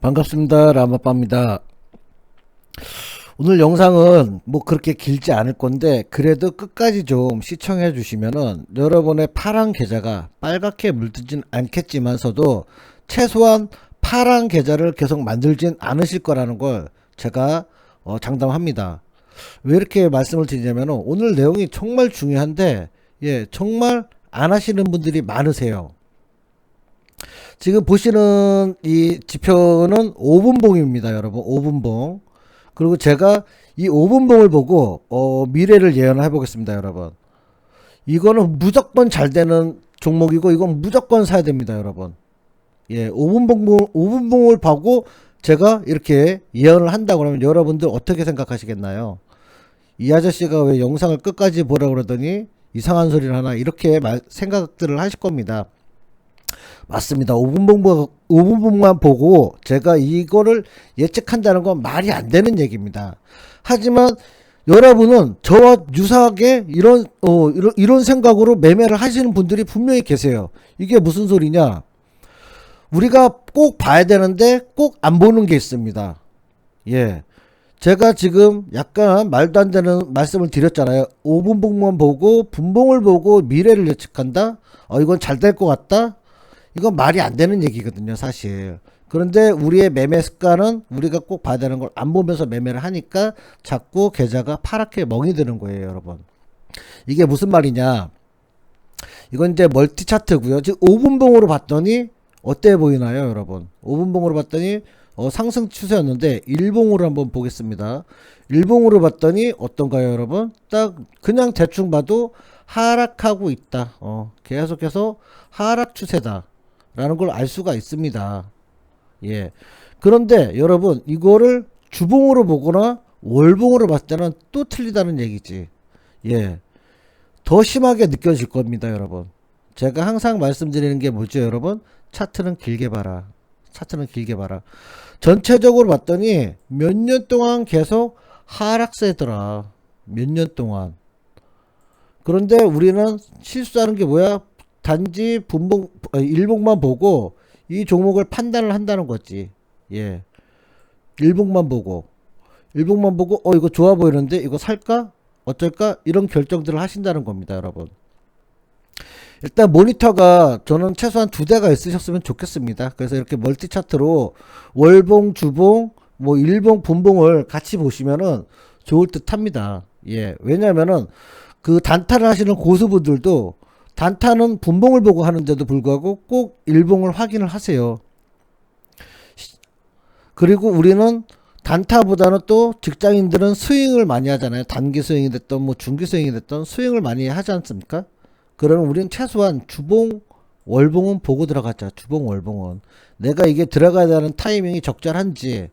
반갑습니다. 라마빠입니다. 오늘 영상은 뭐 그렇게 길지 않을 건데 그래도 끝까지 좀 시청해 주시면은 여러분의 파란 계좌가 빨갛게 물들진 않겠지만서도 최소한 파란 계좌를 계속 만들진 않으실 거라는 걸 제가 어, 장담합니다. 왜 이렇게 말씀을 드리냐면은 오늘 내용이 정말 중요한데 예 정말 안 하시는 분들이 많으세요. 지금 보시는 이 지표는 5분봉입니다, 여러분. 5분봉. 그리고 제가 이 5분봉을 보고 어, 미래를 예언을 해보겠습니다, 여러분. 이거는 무조건 잘 되는 종목이고 이건 무조건 사야 됩니다, 여러분. 예, 5분봉 5분봉을 보고 제가 이렇게 예언을 한다 그러면 여러분들 어떻게 생각하시겠나요? 이 아저씨가 왜 영상을 끝까지 보라 그러더니 이상한 소리를 하나 이렇게 말, 생각들을 하실 겁니다. 맞습니다. 5분봉, 5분봉만 보고 제가 이거를 예측한다는 건 말이 안 되는 얘기입니다. 하지만 여러분은 저와 유사하게 이런, 어, 이런, 이런 생각으로 매매를 하시는 분들이 분명히 계세요. 이게 무슨 소리냐? 우리가 꼭 봐야 되는데 꼭 안 보는 게 있습니다. 예. 제가 지금 약간 말도 안 되는 말씀을 드렸잖아요. 5분봉만 보고 분봉을 보고 미래를 예측한다? 어, 이건 잘 될 것 같다? 이건 말이 안 되는 얘기거든요, 사실. 그런데 우리의 매매 습관은 우리가 꼭 봐야 되는 걸 안 보면서 매매를 하니까 자꾸 계좌가 파랗게 멍이 드는 거예요, 여러분. 이게 무슨 말이냐? 이건 이제 멀티 차트고요. 지금 5분봉으로 봤더니 어때 보이나요, 여러분? 5분봉으로 봤더니 어, 상승 추세였는데 일봉으로 한번 보겠습니다. 일봉으로 봤더니 어떤가요, 여러분? 딱 그냥 대충 봐도 하락하고 있다. 어, 계속해서 하락 추세다. 라는 걸 알 수가 있습니다. 예. 그런데 여러분 이거를 주봉으로 보거나 월봉으로 봤을 때는 또 틀리다는 얘기지. 예. 더 심하게 느껴질 겁니다, 여러분. 제가 항상 말씀드리는 게 뭐죠, 여러분? 차트는 길게 봐라. 차트는 길게 봐라. 전체적으로 봤더니 몇 년 동안 계속 하락세더라. 몇 년 동안. 그런데 우리는 실수하는 게 뭐야? 단지 분봉 어, 일봉만 보고 이 종목을 판단을 한다는 거지. 예. 일봉만 보고 일봉만 보고 어 이거 좋아 보이는데 이거 살까? 어쩔까? 이런 결정들을 하신다는 겁니다, 여러분. 일단 모니터가 저는 최소한 두 대가 있으셨으면 좋겠습니다. 그래서 이렇게 멀티 차트로 월봉, 주봉, 뭐 일봉, 분봉을 같이 보시면은 좋을 듯 합니다. 예. 왜냐면은 그 단타를 하시는 고수분들도 단타는 분봉을 보고 하는데도 불구하고 꼭 일봉을 확인을 하세요. 그리고 우리는 단타보다는 또 직장인들은 스윙을 많이 하잖아요. 단기 스윙이 됐던 뭐 중기 스윙이 됐던 스윙을 많이 하지 않습니까? 그러면 우리는 최소한 주봉, 월봉은 보고 들어가자. 주봉, 월봉은. 내가 이게 들어가야 되는 타이밍이 적절한지,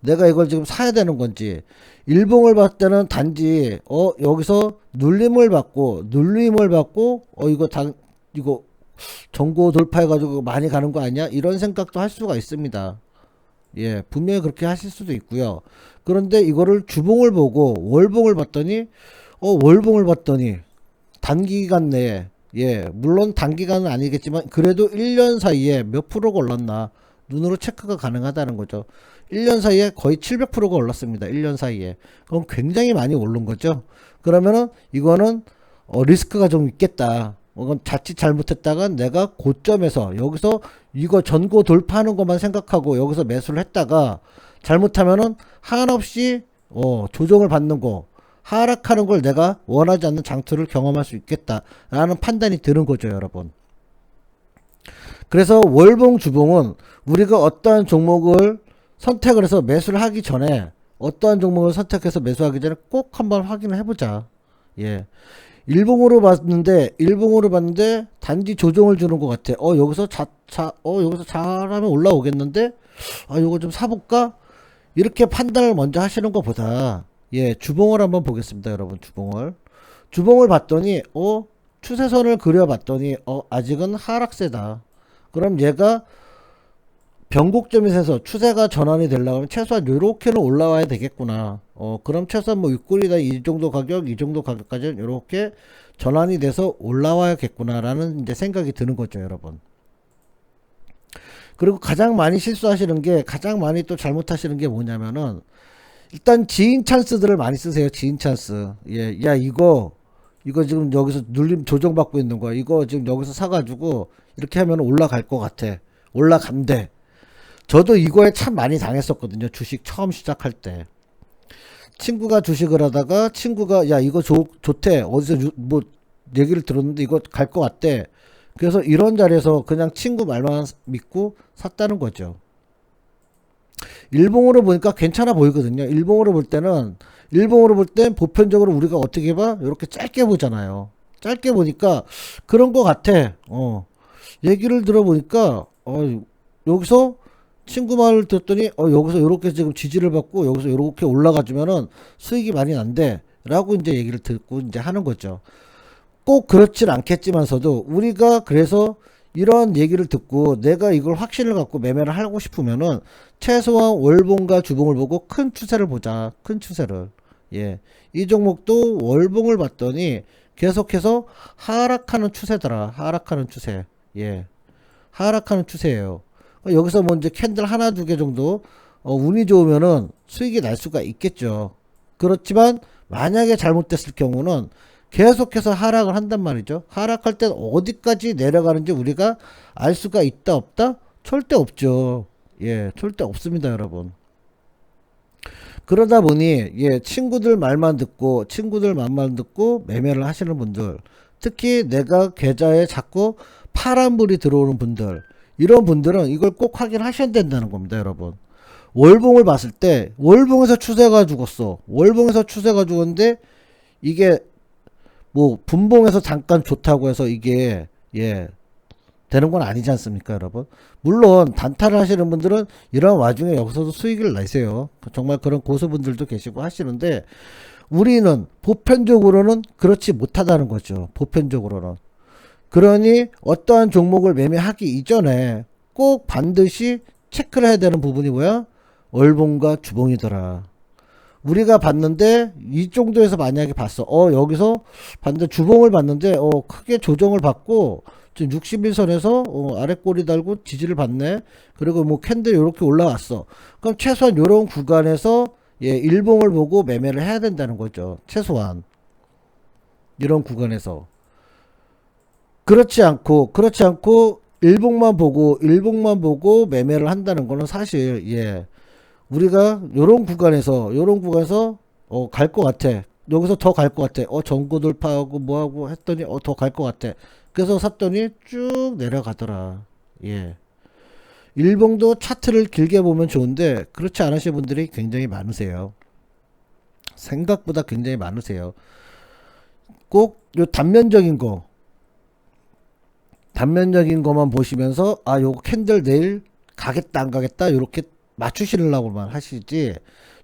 내가 이걸 지금 사야 되는 건지, 일봉을 봤을 때는 단지, 어, 여기서 눌림을 받고, 눌림을 받고, 어, 이거 당, 이거 전고 돌파해 가지고 많이 가는 거 아니야? 이런 생각도 할 수가 있습니다. 예, 분명히 그렇게 하실 수도 있고요. 그런데 이거를 주봉을 보고 월봉을 봤더니, 어, 월봉을 봤더니, 단기간 내에 예 물론 단기간은 아니겠지만 그래도 1년 사이에 몇 프로가 올랐나 눈으로 체크가 가능하다는 거죠 1년 사이에 거의 700%가 올랐습니다. 1년 사이에. 그럼 굉장히 많이 오른 거죠. 그러면은 이거는 어, 리스크가 좀 있겠다. 이건 자칫 잘못했다가 내가 고점에서 여기서 이거 전고 돌파하는 것만 생각하고 여기서 매수를 했다가 잘못하면은 한없이 어, 조정을 받는 거 하락하는 걸 내가 원하지 않는 장투를 경험할 수 있겠다라는 판단이 드는 거죠, 여러분. 그래서 월봉 주봉은 우리가 어떠한 종목을 선택을 해서 매수를 하기 전에 어떠한 종목을 선택해서 매수하기 전에 꼭 한번 확인을 해보자. 예. 일봉으로 봤는데 일봉으로 봤는데 단지 조정을 주는 것 같아. 어 여기서 자자 어 여기서 잘하면 올라오겠는데 아 요거 좀 사볼까? 이렇게 판단을 먼저 하시는 것보다 예, 주봉을 한번 보겠습니다, 여러분. 주봉을. 주봉을 봤더니 어, 추세선을 그려 봤더니 어, 아직은 하락세다. 그럼 얘가 변곡점에서 추세가 전환이 되려고 하면 최소한 요렇게는 올라와야 되겠구나. 어, 그럼 최소한 뭐 육골이다 이 정도 가격, 이 정도 가격까지는 요렇게 전환이 돼서 올라와야겠구나라는 이제 생각이 드는 거죠, 여러분. 그리고 가장 많이 실수하시는 게 가장 많이 또 잘못하시는 게 뭐냐면은 일단 지인 찬스들을 많이 쓰세요. 지인 찬스. 예, 야 이거 이거 지금 여기서 눌림 조정받고 있는 거야. 이거 지금 여기서 사 가지고 이렇게 하면 올라갈 것 같아. 올라간대. 저도 이거에 참 많이 당했었거든요. 주식 처음 시작할 때. 친구가 주식을 하다가 친구가 야 이거 좋, 좋대. 어디서 유- 뭐 얘기를 들었는데 이거 갈 것 같대. 그래서 이런 자리에서 그냥 친구 말만 믿고 샀다는 거죠. 일봉으로 보니까 괜찮아 보이거든요. 일봉으로 볼 때는 일봉으로 볼 땐 보편적으로 우리가 어떻게 봐? 이렇게 짧게 보잖아요. 짧게 보니까 그런 것 같아. 어. 얘기를 들어보니까 어 여기서 친구 말을 듣더니 어 여기서 이렇게 지금 지지를 받고 여기서 이렇게 올라가주면은 수익이 많이 난대라고 이제 얘기를 듣고 이제 하는 거죠. 꼭 그렇진 않겠지만서도 우리가 그래서 이런 얘기를 듣고 내가 이걸 확신을 갖고 매매를 하고 싶으면은 최소한 월봉과 주봉을 보고 큰 추세를 보자. 큰 추세를. 예. 이 종목도 월봉을 봤더니 계속해서 하락하는 추세더라. 하락하는 추세. 예. 하락하는 추세예요. 여기서 뭐 이제 캔들 하나 두 개 정도 어, 운이 좋으면은 수익이 날 수가 있겠죠. 그렇지만 만약에 잘못됐을 경우는 계속해서 하락을 한단 말이죠. 하락할 땐 어디까지 내려가는지 우리가 알 수가 있다 없다? 절대 없죠. 예, 절대 없습니다, 여러분. 그러다 보니 예, 친구들 말만 듣고 친구들 말만 듣고 매매를 하시는 분들, 특히 내가 계좌에 자꾸 파란 불이 들어오는 분들, 이런 분들은 이걸 꼭 확인하셔야 된다는 겁니다, 여러분. 월봉을 봤을 때 월봉에서 추세가 죽었어. 월봉에서 추세가 죽었는데 이게 뭐 분봉에서 잠깐 좋다고 해서 이게 예 되는 건 아니지 않습니까, 여러분? 물론 단타를 하시는 분들은 이런 와중에 여기서도 수익을 내세요. 정말 그런 고수분들도 계시고 하시는데 우리는 보편적으로는 그렇지 못하다는 거죠. 보편적으로는. 그러니 어떠한 종목을 매매하기 이전에 꼭 반드시 체크를 해야 되는 부분이 뭐야? 월봉과 주봉이더라. 우리가 봤는데 이 정도에서 만약에 봤어. 어 여기서 봤는데 주봉을 봤는데 어 크게 조정을 받고 지금 61선에서 어, 아래 꼬리 달고 지지를 받네. 그리고 뭐 캔들 이렇게 올라왔어. 그럼 최소한 이런 구간에서 예 일봉을 보고 매매를 해야 된다는 거죠. 최소한 이런 구간에서 그렇지 않고 그렇지 않고 일봉만 보고 일봉만 보고 매매를 한다는 거는 사실 예. 우리가 요런 구간에서 요런 구간에서 어 갈 것 같아. 여기서 더 갈 것 같아. 어 전고 돌파하고 뭐하고 했더니 어 더 갈 것 같아. 그래서 샀더니 쭉 내려가더라. 예. 일봉도 차트를 길게 보면 좋은데 그렇지 않으신 분들이 굉장히 많으세요. 생각보다 굉장히 많으세요. 꼭 요 단면적인 거 단면적인 것만 보시면서 아 요거 캔들 내일 가겠다 안 가겠다 요렇게 맞추시려고만 하시지.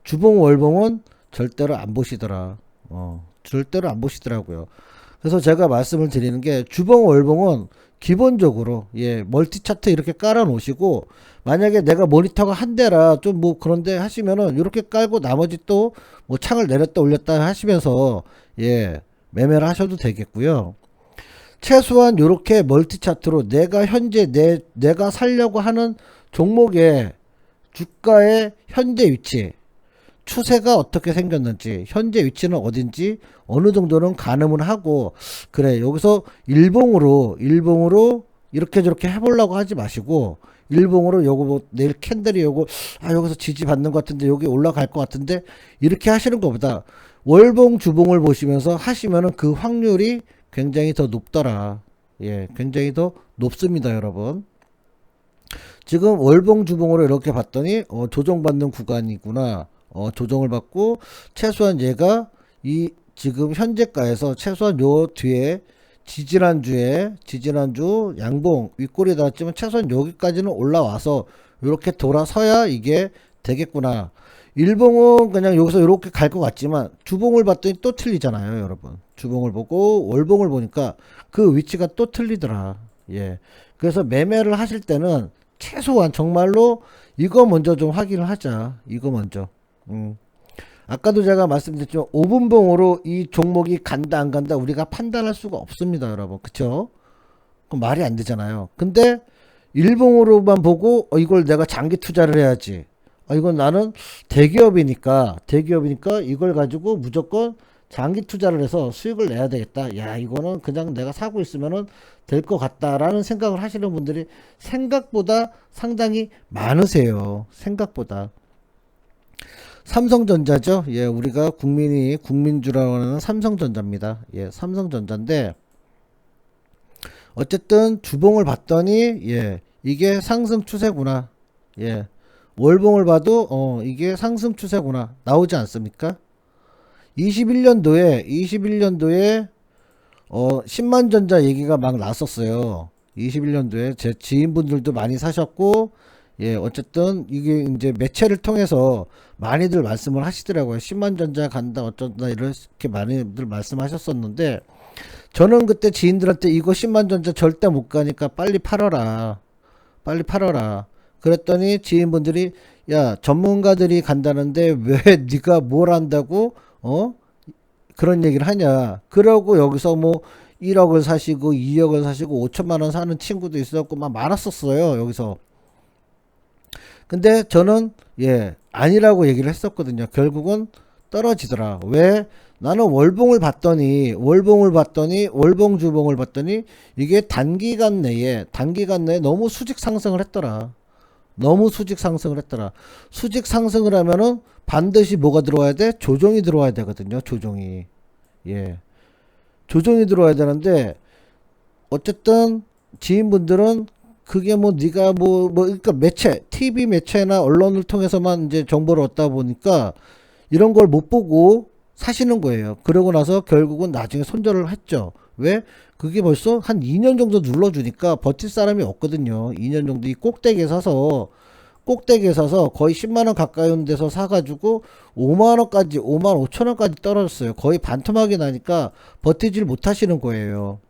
주봉 월봉은 절대로 안 보시더라. 어 절대로 안 보시더라고요. 그래서 제가 말씀을 드리는 게 주봉 월봉은 기본적으로 예 멀티 차트 이렇게 깔아 놓으시고 만약에 내가 모니터가 한 대라 좀 뭐 그런데 하시면은 이렇게 깔고 나머지 또 뭐 창을 내렸다 올렸다 하시면서 예 매매를 하셔도 되겠고요 최소한 이렇게 멀티 차트로 내가 현재 내 내가 살려고 하는 종목의 주가의 현재 위치, 추세가 어떻게 생겼는지, 현재 위치는 어딘지 어느 정도는 가늠을 하고 그래 여기서 일봉으로 일봉으로 이렇게 저렇게 해보려고 하지 마시고 일봉으로 요거 뭐 내일 캔들이 요거 아 여기서 지지 받는 것 같은데 여기 올라갈 것 같은데 이렇게 하시는 것보다 월봉 주봉을 보시면서 하시면은 그 확률이 굉장히 더 높더라. 예, 굉장히 더 높습니다, 여러분. 지금 월봉 주봉으로 이렇게 봤더니 어, 조정받는 구간이구나. 어, 조정을 받고 최소한 얘가 이 지금 현재가에서 최소한 요 뒤에 지지난주에 지지난주 양봉 윗골이 닿았지만 최소한 여기까지는 올라와서 이렇게 돌아서야 이게 되겠구나. 일봉은 그냥 여기서 이렇게 갈 것 같지만 주봉을 봤더니 또 틀리잖아요, 여러분. 주봉을 보고 월봉을 보니까 그 위치가 또 틀리더라. 예. 그래서 매매를 하실 때는 최소한 정말로 이거 먼저 좀 확인을 하자. 이거 먼저. 음. 아까도 제가 말씀드렸지만 5분봉으로 이 종목이 간다 안 간다 우리가 판단할 수가 없습니다, 여러분. 그쵸? 그럼 말이 안 되잖아요. 근데 일봉으로만 보고 어, 이걸 내가 장기 투자를 해야지. 아, 이건 나는 대기업이니까 대기업이니까 이걸 가지고 무조건 장기 투자를 해서 수익을 내야 되겠다. 야, 이거는 그냥 내가 사고 있으면은 될 것 같다라는 생각을 하시는 분들이 생각보다 상당히 많으세요. 생각보다. 삼성전자죠. 예, 우리가 국민이 국민주라고 하는 삼성전자입니다. 예, 삼성전자인데 어쨌든 주봉을 봤더니 예, 이게 상승 추세구나. 예. 월봉을 봐도 어, 이게 상승 추세구나. 나오지 않습니까? 21년도에 21년도에 어 10만 전자 얘기가 막 났었어요. 21년도에 제 지인분들도 많이 사셨고 예 어쨌든 이게 이제 매체를 통해서 많이들 말씀을 하시더라고요. 10만 전자 간다 어쩐다 이렇게 많이들 말씀하셨었는데 저는 그때 지인들한테 이거 10만 전자 절대 못 가니까 빨리 팔아라. 빨리 팔아라. 그랬더니 지인분들이 야 전문가들이 간다는데 왜 네가 뭘 한다고 어? 그런 얘기를 하냐. 그러고 여기서 뭐 1억을 사시고 2억을 사시고 5천만 원 사는 친구도 있었고 막 많았었어요 여기서. 근데 저는 예 아니라고 얘기를 했었거든요. 결국은 떨어지더라. 왜? 나는 월봉을 봤더니 월봉을 봤더니 월봉 주봉을 봤더니 이게 단기간 내에 단기간 내에 너무 수직 상승을 했더라 너무 수직 상승을 했더라. 수직 상승을 하면은 반드시 뭐가 들어와야 돼? 조정이 들어와야 되거든요. 조정이. 예. 조정이 들어와야 되는데 어쨌든 지인분들은 그게 뭐 네가 뭐뭐 그러니까 매체, TV 매체나 언론을 통해서만 이제 정보를 얻다 보니까 이런 걸 못 보고 사시는 거예요. 그러고 나서 결국은 나중에 손절을 했죠. 왜? 그게 벌써 한 2년 정도 눌러주니까 버틸 사람이 없거든요. 2년 정도 이 꼭대기에 사서 꼭대기에 사서 거의 10만원 가까이 온 데서 사가지고 5만원까지 5만 5천원까지 떨어졌어요. 거의 반토막이 나니까 버티질 못하시는 거예요.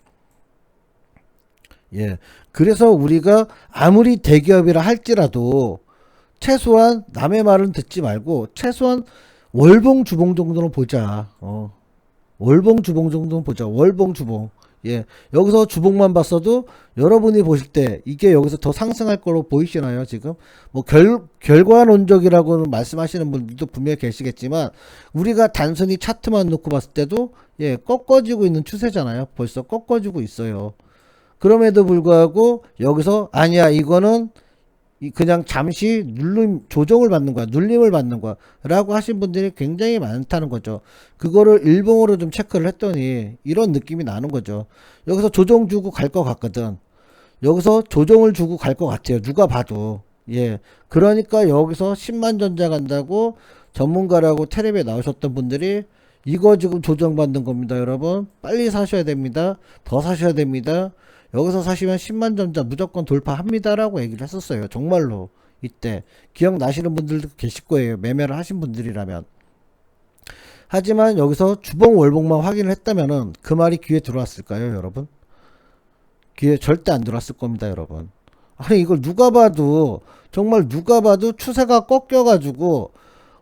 예. 그래서 우리가 아무리 대기업이라 할지라도 최소한 남의 말은 듣지 말고 최소한 월봉 주봉 정도는 보자. 어. 월봉 주봉 정도는 보자. 월봉 주봉. 예. 여기서 주봉만 봤어도 여러분이 보실 때 이게 여기서 더 상승할 거로 보이시나요, 지금? 뭐 결, 결과론적이라고는 말씀하시는 분들도 분명히 계시겠지만 우리가 단순히 차트만 놓고 봤을 때도 예, 꺾어지고 있는 추세잖아요. 벌써 꺾어지고 있어요. 그럼에도 불구하고 여기서 아니야, 이거는 이 그냥 잠시 눌림 조정을 받는 거야. 눌림을 받는 거야. 라고 하신 분들이 굉장히 많다는 거죠. 그거를 일봉으로 좀 체크를 했더니 이런 느낌이 나는 거죠. 여기서 조정 주고 갈 것 같거든. 여기서 조정을 주고 갈 것 같아요. 누가 봐도. 예. 그러니까 여기서 10만 전자 간다고 전문가라고 텔레비에 나오셨던 분들이 이거 지금 조정받는 겁니다 여러분. 빨리 사셔야 됩니다. 더 사셔야 됩니다 여기서 사시면 10만 점자 무조건 돌파합니다라고 얘기를 했었어요. 정말로 이때 기억나시는 분들도 계실 거예요. 매매를 하신 분들이라면. 하지만 여기서 주봉 월봉만 확인을 했다면은 그 말이 귀에 들어왔을까요, 여러분? 귀에 절대 안 들어왔을 겁니다, 여러분. 아니 이걸 누가 봐도 정말 누가 봐도 추세가 꺾여 가지고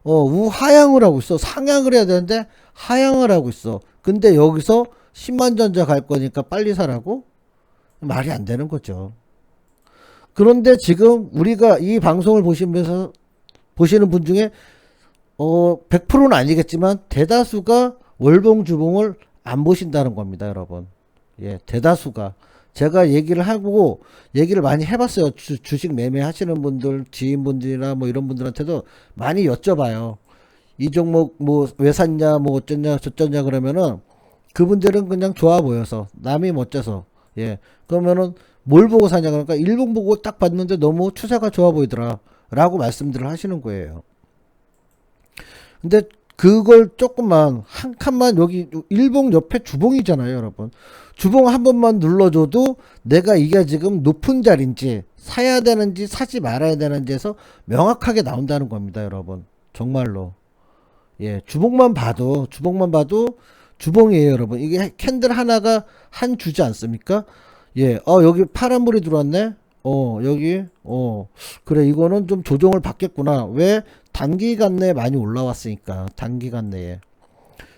어 우하향을 하고 있어 상향을 해야 되는데 하향을 하고 있어 근데 여기서 10만 전자 갈 거니까 빨리 사라고 말이 안 되는 거죠. 그런데 지금 우리가 이 방송을 보시면서 보시는 분 중에 어 100%는 아니겠지만 대다수가 월봉 주봉을 안 보신다는 겁니다, 여러분. 예, 대다수가 제가 얘기를 하고 얘기를 많이 해봤어요. 주, 주식 매매 하시는 분들, 지인분들이나 뭐 이런 분들한테도 많이 여쭤봐요. 이 종목 뭐 왜 샀냐, 뭐 어쩌냐, 저쩌냐 그러면은 그분들은 그냥 좋아 보여서 남이 멋져서 예. 그러면은 뭘 보고 사냐 그러니까 일봉 보고 딱 봤는데 너무 추세가 좋아 보이더라. 라고 말씀들을 하시는 거예요. 근데 그걸 조금만 한 칸만 여기 일봉 옆에 주봉이잖아요, 여러분. 주봉 한 번만 눌러줘도 내가 이게 지금 높은 자리인지 사야 되는지 사지 말아야 되는지에서 명확하게 나온다는 겁니다, 여러분. 정말로. 예, 주봉만 봐도 주봉만 봐도 주봉이에요, 여러분. 이게 캔들 하나가 한 주지 않습니까? 예, 어, 여기 파란불이 들어왔네? 어, 여기, 어, 그래, 이거는 좀 조정을 받겠구나. 왜? 단기간 내에 많이 올라왔으니까, 단기간 내에.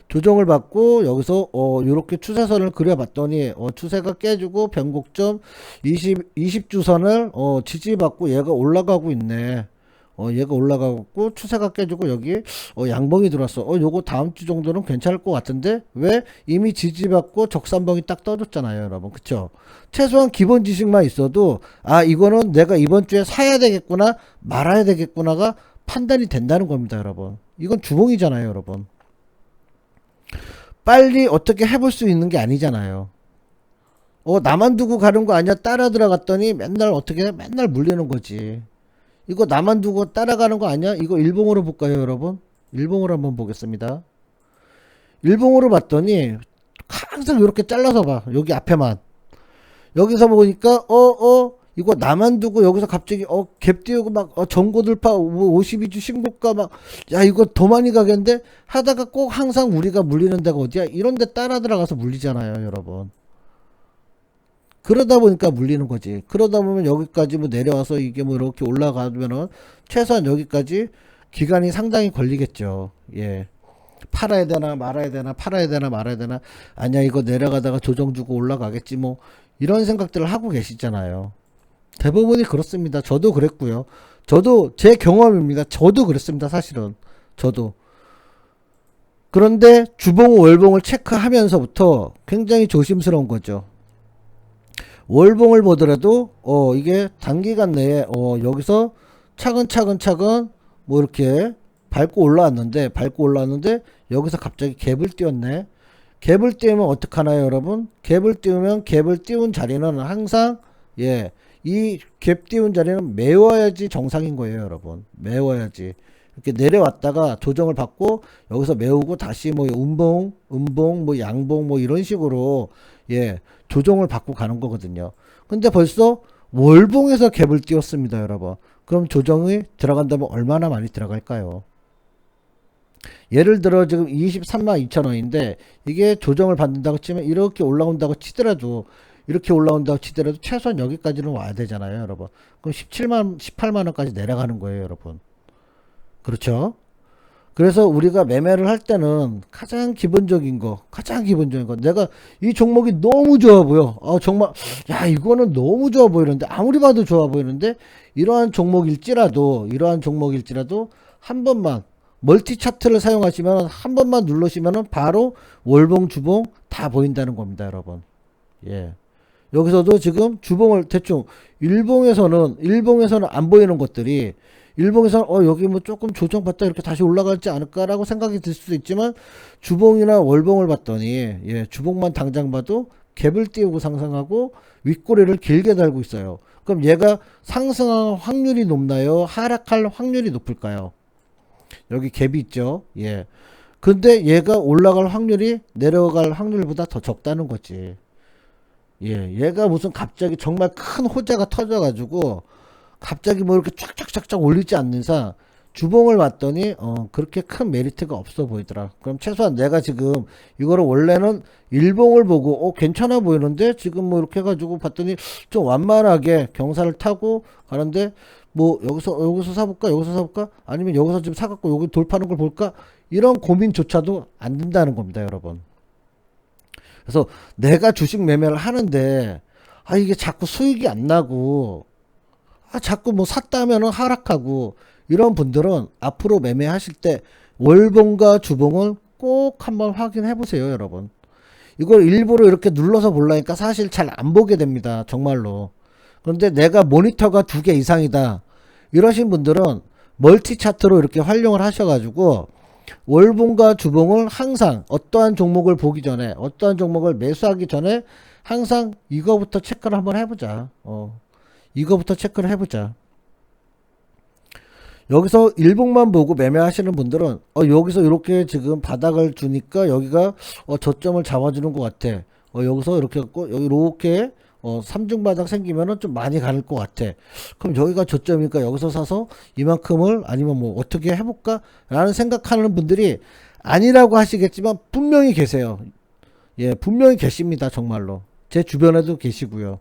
조정을 받고 여기서 어 요렇게 추세선을 그려봤더니 어 추세가 깨지고 변곡점 20 20주선을 어 지지받고 얘가 올라가고 있네. 어 얘가 올라가고 추세가 깨지고 여기 어 양봉이 들어왔어. 어 요거 다음 주 정도는 괜찮을 것 같은데 왜 이미 지지받고 적산봉이 딱 떠줬잖아요, 여러분. 그쵸? 최소한 기본 지식만 있어도 아 이거는 내가 이번 주에 사야 되겠구나 말아야 되겠구나가 판단이 된다는 겁니다, 여러분. 이건 주봉이잖아요, 여러분. 빨리 어떻게 해볼 수 있는 게 아니잖아요. 어, 나만 두고 가는 거 아니야? 따라 들어갔더니 맨날 어떻게 해? 맨날 물리는 거지. 이거 나만 두고 따라가는 거 아니야? 이거 일봉으로 볼까요, 여러분? 일봉으로 한번 보겠습니다. 일봉으로 봤더니 항상 이렇게 잘라서 봐. 여기 앞에만. 여기서 보니까 어, 어, 이거 나만 두고 여기서 갑자기 어, 갭 띄우고 막 어, 전고들파 52주 신고가 막 야, 이거 더 많이 가겠는데 하다가 꼭 항상 우리가 물리는 데가 어디야? 이런 데 따라 들어가서 물리잖아요, 여러분. 그러다 보니까 물리는 거지. 그러다 보면 여기까지 뭐 내려와서 이게 뭐 이렇게 올라가면은 최소한 여기까지 기간이 상당히 걸리겠죠. 예. 팔아야 되나 말아야 되나 팔아야 되나 말아야 되나 아니야 이거 내려가다가 조정 주고 올라가겠지 뭐 이런 생각들을 하고 계시잖아요. 대부분이 그렇습니다. 저도 그랬고요. 저도 제 경험입니다. 저도 그랬습니다. 사실은 저도 그런데 주봉 월봉을 체크하면서부터 굉장히 조심스러운 거죠. 월봉을 보더라도 어 이게 단기간 내에 어 여기서 차근차근 차근 뭐 이렇게 밟고 올라왔는데 밟고 올라왔는데 여기서 갑자기 갭을 띄웠네. 갭을 띄우면 어떡하나요, 여러분? 갭을 띄우면 갭을 띄운 자리는 항상 예. 이 갭 띄운 자리는 메워야지 정상인 거예요, 여러분. 메워야지. 이렇게 내려왔다가 조정을 받고 여기서 메우고 다시 뭐 음봉, 음봉, 뭐 양봉 뭐 이런 식으로 예, 조정을 받고 가는 거거든요. 근데 벌써 월봉에서 갭을 띄웠습니다, 여러분. 그럼 조정이 들어간다면 얼마나 많이 들어갈까요? 예를 들어 지금 23만 2천 원인데 이게 조정을 받는다고 치면 이렇게 올라온다고 치더라도 이렇게 올라온다고 치더라도 최소한 여기까지는 와야 되잖아요, 여러분. 그럼 17만 18만 원까지 내려가는 거예요, 여러분. 그렇죠? 그래서 우리가 매매를 할 때는 가장 기본적인 거, 가장 기본적인 거. 내가 이 종목이 너무 좋아 보여. 아, 정말, 야, 이거는 너무 좋아 보이는데, 아무리 봐도 좋아 보이는데, 이러한 종목일지라도, 이러한 종목일지라도, 한 번만, 멀티 차트를 사용하시면, 한 번만 누르시면은 바로 월봉, 주봉 다 보인다는 겁니다, 여러분. 예. 여기서도 지금 주봉을 대충, 일봉에서는, 일봉에서는 안 보이는 것들이, 일봉에서는 어 여기 뭐 조금 조정받다 이렇게 다시 올라갈지 않을까라고 생각이 들 수도 있지만 주봉이나 월봉을 봤더니 예 주봉만 당장 봐도 갭을 띄우고 상승하고 윗꼬리를 길게 달고 있어요. 그럼 얘가 상승할 확률이 높나요? 하락할 확률이 높을까요? 여기 갭이 있죠. 예. 근데 얘가 올라갈 확률이 내려갈 확률보다 더 적다는 거지. 예. 얘가 무슨 갑자기 정말 큰 호재가 터져가지고 갑자기 뭐 이렇게 쫙쫙쫙쫙 올리지 않는 이상 주봉을 봤더니 어 그렇게 큰 메리트가 없어 보이더라. 그럼 최소한 내가 지금 이거를 원래는 일봉을 보고 어 괜찮아 보이는데 지금 뭐 이렇게 해가지고 봤더니 좀 완만하게 경사를 타고 가는데 뭐 여기서 여기서 사볼까 여기서 사볼까 아니면 여기서 좀 사갖고 여기 돌파하는 걸 볼까 이런 고민조차도 안 된다는 겁니다, 여러분. 그래서 내가 주식 매매를 하는데 아 이게 자꾸 수익이 안 나고 아, 자꾸 뭐 샀다면은 하락하고 이런 분들은 앞으로 매매하실 때 월봉과 주봉을 꼭 한번 확인해 보세요, 여러분. 이걸 일부러 이렇게 눌러서 보려니까 사실 잘 안 보게 됩니다, 정말로. 그런데 내가 모니터가 두 개 이상이다. 이러신 분들은 멀티 차트로 이렇게 활용을 하셔가지고 월봉과 주봉을 항상 어떠한 종목을 보기 전에 어떠한 종목을 매수하기 전에 항상 이거부터 체크를 한번 해보자. 어. 이거부터 체크를 해보자. 여기서 일봉만 보고 매매하시는 분들은 어 여기서 이렇게 지금 바닥을 주니까 여기가 어 저점을 잡아주는 것 같아. 어 여기서 이렇게 갖고 여기 이렇게 어 삼중 바닥 생기면은 좀 많이 갈것 같아. 그럼 여기가 저점이니까 여기서 사서 이만큼을 아니면 뭐 어떻게 해볼까라는 생각하는 분들이 아니라고 하시겠지만 분명히 계세요. 예, 분명히 계십니다. 정말로 제 주변에도 계시고요.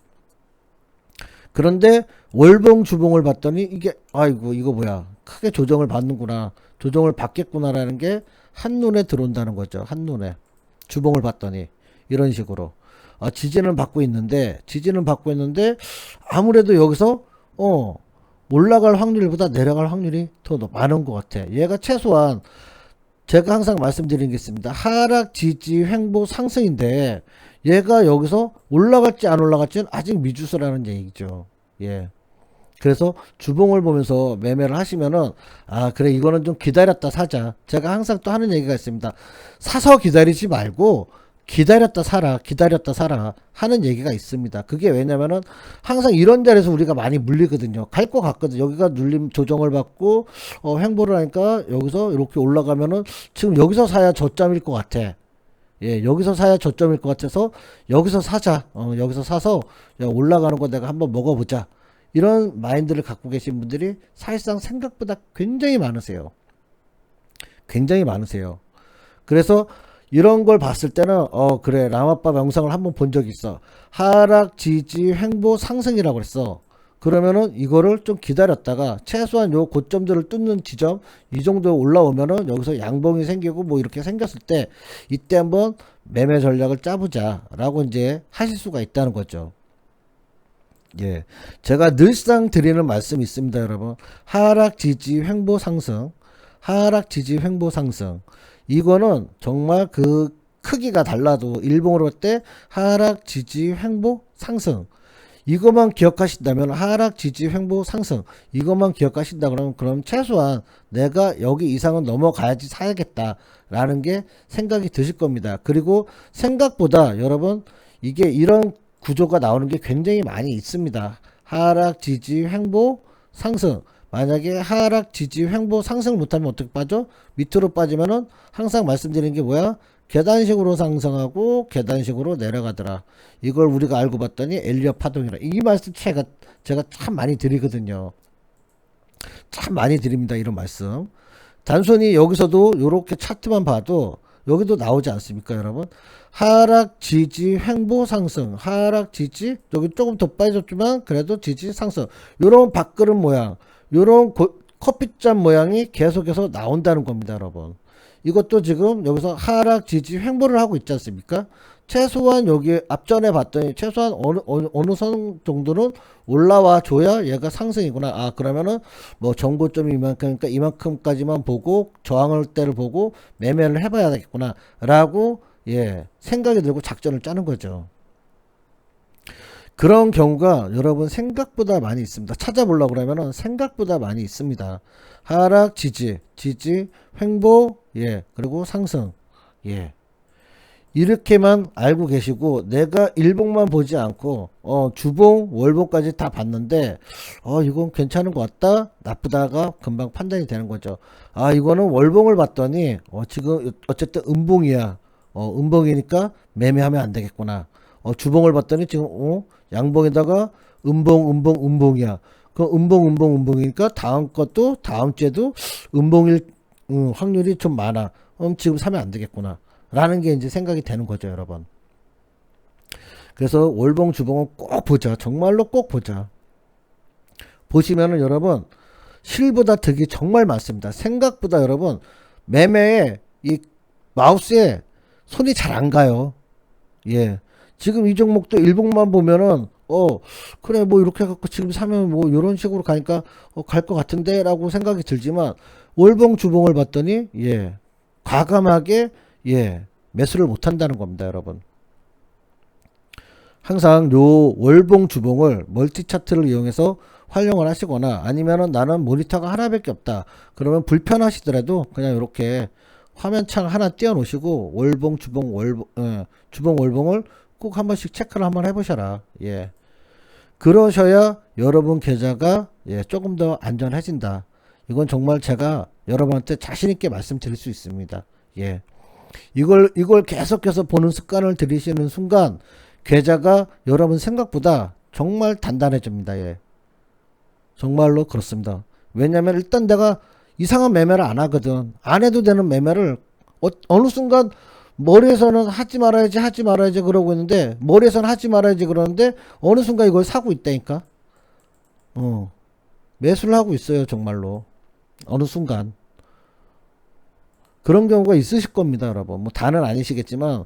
그런데 월봉 주봉을 봤더니 이게 아이고 이거 뭐야. 크게 조정을 받는구나. 조정을 받겠구나라는 게 한눈에 들어온다는 거죠. 한눈에. 주봉을 봤더니. 이런 식으로. 아, 지지는 받고 있는데 지지는 받고 있는데 아무래도 여기서 어 올라갈 확률보다 내려갈 확률이 더 많은 것 같아. 얘가 최소한 제가 항상 말씀드리는 게 있습니다. 하락 지지 횡보 상승인데 얘가 여기서 올라갈지 안 올라갈지는 아직 미주수라는 얘기죠. 예. 그래서 주봉을 보면서 매매를 하시면은 아 그래 이거는 좀 기다렸다 사자. 제가 항상 또 하는 얘기가 있습니다. 사서 기다리지 말고 기다렸다 사라 기다렸다 사라 하는 얘기가 있습니다. 그게 왜냐면은 항상 이런 자리에서 우리가 많이 물리거든요. 갈 것 같거든요 여기가 눌림 조정을 받고 어 횡보를 하니까 여기서 이렇게 올라가면은 지금 여기서 사야 저점일 것 같아 예 여기서 사야 저점일 것 같아서 여기서 사자 어 여기서 사서 야, 올라가는 거 내가 한번 먹어보자 이런 마인드를 갖고 계신 분들이 사실상 생각보다 굉장히 많으세요. 굉장히 많으세요. 그래서 이런 걸 봤을 때는 어 그래 라마빠 영상을 한번 본 적이 있어. 하락, 지지, 횡보, 상승이라고 그랬어. 그러면은 이거를 좀 기다렸다가 최소한 요 고점들을 뚫는 지점 이 정도 올라오면은 여기서 양봉이 생기고 뭐 이렇게 생겼을 때 이때 한번 매매 전략을 짜보자라고 이제 하실 수가 있다는 거죠. 예. 제가 늘상 드리는 말씀이 있습니다, 여러분. 하락, 지지, 횡보, 상승. 하락, 지지, 횡보, 상승. 이거는 정말 그 크기가 달라도 일봉으로 할때 하락, 지지, 횡보, 상승. 이것만 기억하신다면 하락, 지지, 횡보, 상승. 이것만 기억하신다 그러면 그럼 최소한 내가 여기 이상은 넘어가야지 사야겠다라는 게 생각이 드실 겁니다. 그리고 생각보다 여러분 이게 이런 구조가 나오는 게 굉장히 많이 있습니다. 하락, 지지, 횡보, 상승. 만약에 하락, 지지, 횡보, 상승 못하면 어떻게 빠져? 밑으로 빠지면은 항상 말씀드리는 게 뭐야? 계단식으로 상승하고 계단식으로 내려가더라. 이걸 우리가 알고 봤더니 엘리엇 파동이라. 이 말씀 제가 제가 참 많이 드리거든요. 참 많이 드립니다. 이런 말씀. 단순히 여기서도 이렇게 차트만 봐도 여기도 나오지 않습니까, 여러분? 하락, 지지, 횡보, 상승. 하락, 지지, 여기 조금 더 빠졌지만 그래도 지지, 상승. 요런 밥그릇 모양, 요런 고- 커피잔 모양이 계속해서 나온다는 겁니다, 여러분. 이것도 지금 여기서 하락, 지지, 횡보를 하고 있지 않습니까? 최소한 여기 앞전에 봤더니 최소한 어느, 어느, 어느 선 정도는 올라와 줘야 얘가 상승이구나. 아, 그러면은 뭐 정고점이 이만큼이니까 이만큼까지만 보고 저항을 때를 보고 매매를 해봐야 되겠구나. 라고 예, 생각이 들고 작전을 짜는 거죠. 그런 경우가 여러분 생각보다 많이 있습니다. 찾아보려고 그러면은 생각보다 많이 있습니다. 하락, 지지, 지지, 횡보, 예, 그리고 상승, 예. 이렇게만 알고 계시고 내가 일봉만 보지 않고 어 주봉 월봉까지 다 봤는데 어 이건 괜찮은 것 같다? 나쁘다가 금방 판단이 되는 거죠. 아 이거는 월봉을 봤더니 어 지금 어쨌든 음봉이야. 어 음봉이니까 매매하면 안 되겠구나. 어 주봉을 봤더니 지금 어 양봉에다가 음봉 음봉 음봉이야. 그 음봉 음봉 음봉이니까 다음 것도 다음 주에도 음봉일 음, 확률이 좀 많아 음 지금 사면 안 되겠구나 라는 게 이제 생각이 되는 거죠, 여러분. 그래서 월봉 주봉은 꼭 보자. 정말로 꼭 보자. 보시면은 여러분 실보다 득이 정말 많습니다. 생각보다 여러분 매매에 이 마우스에 손이 잘 안 가요. 예. 지금 이 종목도 일봉만 보면은 어 그래 뭐 이렇게 갖고 지금 사면 뭐 이런 식으로 가니까 어, 갈 것 같은데라고 생각이 들지만 월봉 주봉을 봤더니 예 과감하게 예, 매수를 못 한다는 겁니다, 여러분. 항상 요 월봉 주봉을 멀티 차트를 이용해서 활용을 하시거나 아니면은 나는 모니터가 하나밖에 없다. 그러면 불편하시더라도 그냥 이렇게 화면창 하나 띄워 놓으시고 월봉 주봉 월봉 예, 주봉 월봉을 꼭 한 번씩 체크를 한번 해보셔라. 예. 그러셔야 여러분 계좌가 예, 조금 더 안전해진다. 이건 정말 제가 여러분한테 자신 있게 말씀드릴 수 있습니다. 예. 이걸 이걸 계속해서 보는 습관을 들이시는 순간 계좌가 여러분 생각보다 정말 단단해집니다. 예. 정말로 그렇습니다. 왜냐면 일단 내가 이상한 매매를 안 하거든. 안 해도 되는 매매를 어, 어느 순간 머리에서는 하지 말아야지 하지 말아야지 그러고 있는데 머리에서는 하지 말아야지 그러는데 어느 순간 이걸 사고 있다니까. 어. 매수를 하고 있어요, 정말로. 어느 순간 그런 경우가 있으실 겁니다, 여러분. 뭐 다는 아니시겠지만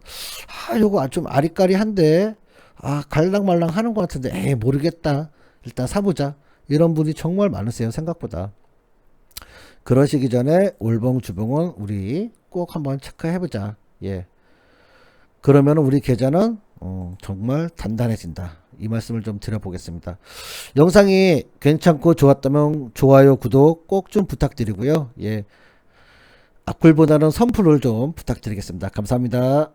아, 요거 좀 아리까리한데 아, 갈랑말랑 하는 것 같은데 에이, 모르겠다. 일단 사 보자. 이런 분이 정말 많으세요, 생각보다. 그러시기 전에 올봉 주봉은 우리 꼭 한번 체크해 보자. 예. 그러면 우리 계좌는 어, 정말 단단해진다. 이 말씀을 좀 드려보겠습니다. 영상이 괜찮고 좋았다면 좋아요, 구독 꼭 좀 부탁드리고요. 예. 악플보다는 선플을 좀 부탁드리겠습니다. 감사합니다.